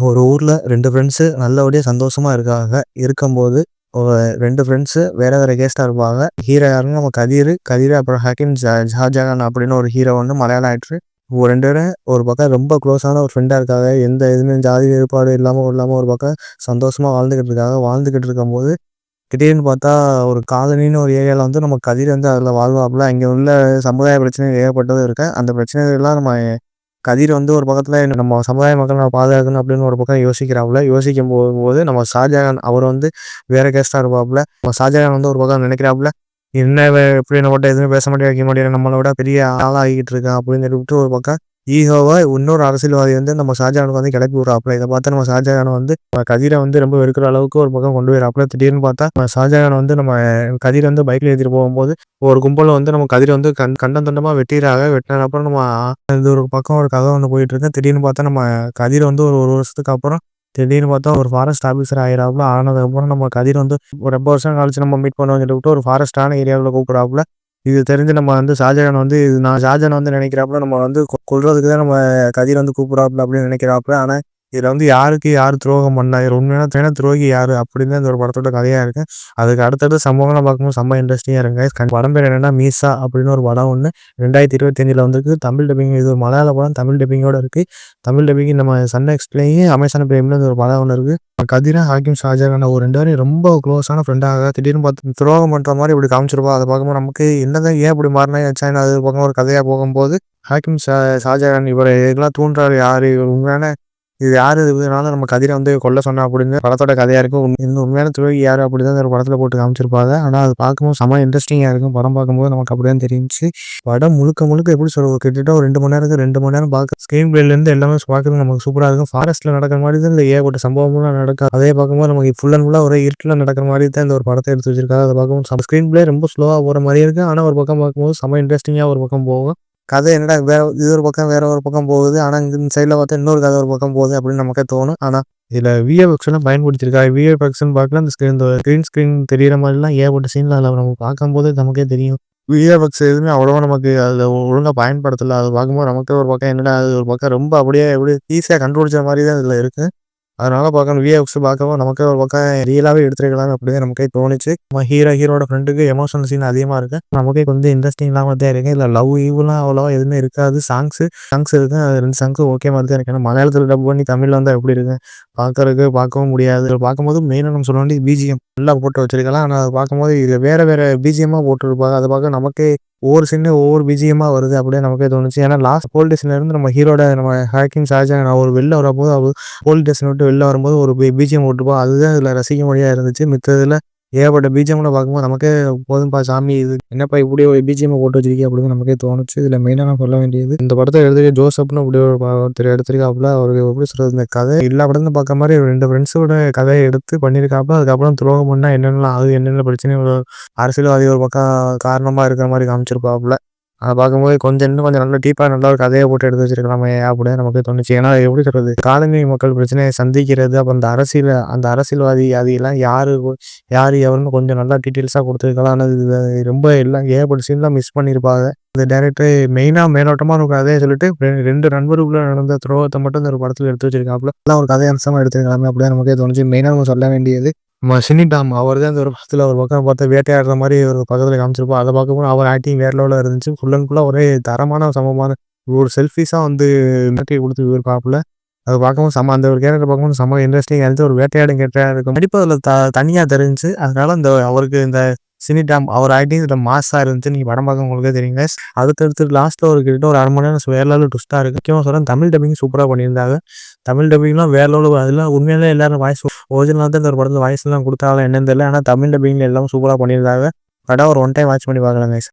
ஒரு ஊரில் ரெண்டு ஃப்ரெண்ட்ஸு நல்லபடியாக சந்தோஷமாக இருக்காங்க இருக்கும்போது ரெண்டு ஃப்ரெண்ட்ஸு வேற வேற கேஸ்டாக இருப்பாங்க ஹீரோ யாருன்னு நம்ம கதிர். கதிர் அப்புறம் ஹக்கிம் ஷாஜகான் அப்படின்னு ஒரு ஹீரோ வந்து மலையாள ஆக்டர் ரெண்டு பேரும் ஒரு பக்கம் ரொம்ப க்ளோஸான ஒரு ஃப்ரெண்டாக இருக்காங்க எந்த இதுவுமே ஜாதி வேறுபாடு இல்லாமல் இல்லாமல் ஒரு பக்கம் சந்தோஷமாக வாழ்ந்துக்கிட்டு இருக்காங்க வாழ்ந்துக்கிட்டு இருக்கும்போது திடீர்னு பார்த்தா ஒரு காலனின்னு ஒரு ஏரியாவில் வந்து நம்ம கதிர் வந்து அதில் வாழ்வாப்புல. அங்கே உள்ள சமுதாய பிரச்சனை ஏகப்பட்டதும் இருக்கு. அந்த பிரச்சனைகள்லாம் நம்ம கதிர் வந்து ஒரு பக்கத்தில் நம்ம சமுதாய மக்கள் நான் பாதுகாக்கணும் அப்படின்னு ஒரு பக்கம் யோசிக்கிறாப்புல. யோசிக்கும் போது நம்ம ஷாஜகான் அவர் வந்து வேற கேஸ்டாக இருப்பாப்புல. நம்ம ஷாஜகான் வந்து ஒரு பக்கம் நினைக்கிறாப்புல என்ன எப்படி நம்ம எதுவுமே பேச மாட்டேன் வைக்க மாட்டேன் விட பெரிய ஆளாகிட்டு இருக்கான் அப்படின்னு சொல்லிட்டு ஒரு பக்கம் ஈகோவை இன்னொரு அரசியல்வாதி வந்து நம்ம ஷாஜகானுக்கு வந்து கிளப்பி விடுறாப்புல. இதை பார்த்தா நம்ம ஷாஜகான் வந்து கதிரை வந்து ரொம்ப வெறுக்கிற அளவுக்கு ஒரு பக்கம் கொண்டு போயிடாப்புல திடீர்னு பார்த்தா ஷாஜகான் வந்து நம்ம கதிரை வந்து பைக்ல ஏற்றிட்டு போகும்போது ஒரு கும்பலில் வந்து நம்ம கதிரை வந்து கண் கண்டம் தண்டமா வெட்டிடுறாங்க. வெட்டின அப்புறம் நம்ம இது ஒரு பக்கம் ஒரு கதை வந்து போயிட்டு இருக்கு. திடீர்னு பார்த்தா நம்ம கதிரை வந்து ஒரு ஒரு வருஷத்துக்கு அப்புறம் திடீர்னு பார்த்தா ஒரு ஃபாரஸ்ட் ஆஃபீஸர் ஆயிராப்புல ஆனதுக்கப்புறம் நம்ம கதிர் வந்து ஒரு ரொம்ப வருஷம் கழிச்சு நம்ம மீட் பண்ணுவோம் சொல்லிட்டு ஒரு ஃபாரஸ்டான ஏரியாவில் கூப்பிடாப்புல இது தெரிஞ்சு நம்ம வந்து ஷாஜகான் வந்து இது நான் ஷாஜகான் வந்து நினைக்கிறாப்புல நம்ம வந்து கொள்றதுக்கு தான் நம்ம கதிர் வந்து கூப்பிடாப்புல அப்படின்னு நினைக்கிறாப்புல. ஆனால் இதில் வந்து யாருக்கு யார் துரோகம் பண்ணா உண்மையான துணை துரோகி யார் அப்படின்னு இந்த ஒரு படத்தோட கதையாக இருக்கு. அதுக்கு அடுத்தடுத்து சம்பவங்களை பார்க்கும்போது செம்ம இன்ட்ரெஸ்டிங்காக இருங்க படம் பேர் என்னென்னா மீசா அப்படின்னு ஒரு படம் ஒன்று ரெண்டாயிரத்தி இருபத்தஞ்சில் வந்துருக்கு. தமிழ் டப்பிங் இது ஒரு மலையாள படம் தமிழ் டப்பிங்கோட இருக்குது தமிழ் டப்பிங் நம்ம சன் எக்ஸ்பிளையும் அமேசான் பிரேமில் ஒரு படம் ஒன்று இருக்குது கதிரா ஹாக்கிம் ஷாஜகான் ஒரு ரெண்டு பேரும் ரொம்ப க்ளோஸான ஃப்ரெண்டாக திடீர்னு பார்த்து துரோகம் பண்ணுற மாதிரி இப்படி காமிச்சிருப்பா. அதை பார்க்கும்போது நமக்கு என்னதான் ஏன் இப்படி மாறினா சைனா அது பக்கம் ஒரு கதையாக போகும்போது ஹாக்கிம் ஷா ஷாஜகான் இவரை இதெல்லாம் தூண்டுறாரு யார்? இவர் உண்மையான இது யார் இதனால நம்ம கதிரை வந்து கொல்ல சொன்னா அப்படின்னு படத்தோட கதையா இருக்கும். இந்த உண்மையான துரோகி யாரு அப்படிதான் ஒரு படத்துல போட்டு காமிச்சிருப்பாங்க. ஆனா அது பார்க்கும்போது செம இன்ட்ரெஸ்டிங்கா இருக்கும். படம் பார்க்கும்போது நமக்கு அப்படிதான் தெரிஞ்சு படம் முழுக்க முழுக்க எப்படி சொல்லுவோம் கிட்டத்தட்ட ஒரு ரெண்டு மணி நேரத்துக்கு ரெண்டு மணி நேரம் பார்க்க ஸ்கிரீன் பிளேல இருந்து எல்லாமே பார்க்கறது நமக்கு சூப்பரா இருக்கும். ஃபாரஸ்ட்ல நடக்கிற மாதிரி தான் இந்த ஏகப்பட்ட சம்பவம்லாம் நடக்கும். அதே பார்க்கும்போது நமக்கு ஃபுல் அண்ட் ஃபுல்லா ஒரே இருட்டில் நடக்கிற மாதிரி தான் இந்த ஒரு படத்தை எடுத்து வச்சிருக்காங்க. அதை பார்க்கும்போது ஸ்கிரீன் பிளே ரொம்ப ஸ்லோவா போற மாதிரி இருக்கு. ஆனா ஒரு பக்கம் பார்க்கும்போது செம இன்ட்ரெஸ்டிங்கா ஒரு பக்கம் போகும். கதை என்னடா வேற இது ஒரு பக்கம் வேற ஒரு பக்கம் போகுது. ஆனால் இந்த சைடில் பார்த்தா இன்னொரு கதை ஒரு பக்கம் போகுது அப்படின்னு நமக்கே தோணும். ஆனால் இதில் விஎஃப்எக்ஸ் எல்லாம் பயன்படுத்திருக்காங்க விஎஃப்எக்ஸ்னு பார்க்கல அந்த ஸ்க்ரீன் இந்த ஸ்க்ரீன் ஸ்க்ரீன் தெரியிற மாதிரிலாம் ஏகப்பட்ட சீனில் அதில் நம்ம பார்க்கும்போது நமக்கே தெரியும். விஎஃப்எக்ஸ் எதுவுமே அவ்வளோவா நமக்கு அதில் ஒழுங்காக பயன்படுத்தலை. அது பார்க்கும்போது நமக்கே ஒரு பக்கம் என்னடா அது ஒரு பக்கம் ரொம்ப அப்படியே எப்படி ஈஸியாக கண்டுபிடிச்ச மாதிரி தான் இதில் இருக்குது அதனால பார்க்கணும் விஎஃப்ஸ் பார்க்கவும் நமக்கு ஒரு பக்கம் ரியலாகவே எடுத்துருக்கலாம் அப்படின்னு நமக்கே தோணுச்சு. நம்ம ஹீரோ ஹீரோட ஃப்ரெண்டுக்கு எமோஷனல் சீன் அதிகமாக இருக்கு. நமக்கே கொஞ்சம் இன்ட்ரெஸ்டிங் இல்லாமல் தான் இருக்கு. இல்லை லவ் ஈவெலாம் அவ்வளோவா எதுவுமே இருக்காது. சாங்ஸ் சாங்ஸ் இருக்கு. ரெண்டு சாங்ஸ் ஓகே மாதிரி தான் இருக்கு. ஏன்னா மலையாளத்தில் டப் பண்ணி தமிழில் வந்தால் எப்படி இருக்கு? பார்க்கறதுக்கு பார்க்கவும் முடியாது. பார்க்கும்போது மெயினாக நம்ம சொல்ல வேண்டிய பிஜிஎம் நல்லா போட்டு வச்சிருக்கலாம். ஆனால் அதை பார்க்கும்போது இது வேற வேற பிஜிஎம்மாக போட்டுருப்பாங்க. அதை பார்க்க நமக்கே ஒவ்வொரு சின்ன ஒவ்வொரு பிஜியமாக வருது அப்படியே நமக்கே தோணுச்சு. ஏன்னா லாஸ்ட் போல் இருந்து நம்ம ஹீரோட நம்ம ஹேக்கிங் ஷாஜான் அவர் வெளில வரும்போது அவர் போல் ஸ்டேஷன் விட்டு வெளில வரும்போது ஒரு பிஜிஎம் போட்டுப்போம் அதுதான் இதில் ரசிக்க முடியாது இருந்துச்சு. மித்ததில் ஏகப்பட்ட பிஜிஎம்ல பார்க்கும்போது நமக்கே போதும்பா சாமி இது என்னப்பா இப்படி ஒரு பிஜிஎம் போட்டு வச்சிருக்கீங்க அப்படின்னு நமக்கே தோணுச்சு. இதில் மெயினாக சொல்ல வேண்டியது இந்த படத்தை எடுத்துக்க ஜோசப்னு அப்படி ஒரு ஒருத்தர் எடுத்திருக்காப்புல அவருக்கு எப்படி சொல்றது இந்த கதை எல்லா படத்தையும் பார்க்க மாதிரி ரெண்டு ஃப்ரெண்ட்ஸோட கதையை எடுத்து பண்ணியிருக்காப்புல அதுக்கப்புறம் துரோகம் பண்ணால் என்னென்னலாம் அது என்னென்ன பிரச்சனை ஒரு அரசியல்வாதி ஒரு பக்கம் காரணமாக இருக்கிற மாதிரி காமிச்சிருப்பாப்புல அதை பார்க்கும்போது கொஞ்சம் இன்னும் கொஞ்சம் நல்லா டீப்பாக நல்லா ஒரு கதையை போட்டு எடுத்து வச்சிருக்கலாமே அப்படின்னு நமக்கு தோணுச்சு. ஏன்னா எப்படி சொல்கிறது காலனி மக்கள் பிரச்சனையை சந்திக்கிறது அப்போ அந்த அரசியல் அந்த அரசியல்வாதி அது எல்லாம் யார் எவருன்னு கொஞ்சம் நல்லா டீட்டெயில்ஸாக கொடுத்துருக்கலாம். ஆனால் இது ரொம்ப எல்லாம் ஏகப்பட்ட சீன்லாம் மிஸ் பண்ணியிருப்பாங்க. இந்த டேரக்டர் மெயினாக மேலோட்டமாக இருக்கும் கதையை சொல்லிட்டு ரெண்டு நண்பருக்குள்ளே நடந்த துரோகத்தை மட்டும் இந்த ஒரு படத்தில் எடுத்து வச்சிருக்காப்புல. எல்லாம் ஒரு கதை அம்சமாக எடுத்துருக்கலாமே அப்படியே நமக்கே தோணுச்சு. மெயினாக நம்ம சொல்ல வேண்டியது நம்ம சினி டாம் அவர் தான் இந்த ஒரு படத்தில் ஒரு பக்கம் பார்த்து வேட்டையாடுற மாதிரி ஒரு பக்கத்தில் காமிச்சிருப்போம் அதை பார்க்கும்போது அவர் ஆக்டிங் வேற லெவலில் இருந்துச்சு. ஃபுல் அண்ட் ஃபுல்லாக ஒரே தரமான சமமான ஒரு செல்ஃபிஸாக வந்து நாட்டி கொடுத்து இருப்பாப்புல அது பார்க்கும்போது செம்ம அந்த ஒரு கேரக்டர் பார்க்கும்போது செம்ம இன்ட்ரெஸ்டிங் இருந்துச்சு. ஒரு வேட்டையாடும் கேரக்டராக இருக்கும். நடிப்பு அதில் த தனியாக தெரிஞ்சு அதனால இந்த அவருக்கு இந்த சினி டாம் அவர் ஆக்டிங் இதில் மாஸாக இருந்துச்சு. நீங்கள் படம் பார்க்க உங்களுக்கே தெரியுங்க அதுக்கடுத்து லாஸ்ட்டில் ஒரு கிட்ட ஒரு அரை மணி நேரம் வேற லெவலில் ட்விஸ்ட்டாக இருக்குது முக்கியமாக சொல்கிறேன் தமிழ் டப்பிங் சூப்பராக பண்ணியிருந்தாங்க. தமிழ் டப்பிங்லாம் வேற லெவலில் அதில் உண்மையிலே எல்லாரும் வாய்ஸ் ஒரிஜினலாக தான் இந்த ஒரு படத்தில் வாய்ஸ்லாம் கொடுத்தாலும் என்னன்னு தெரியல. ஆனால் தமிழ் டப்பிங்கில் எல்லாம் சூப்பராக பண்ணியிருந்தாங்க. படம் ஒரு ஒன் டைம் வாட்ச் பண்ணி பார்க்கலாம் கைஸ்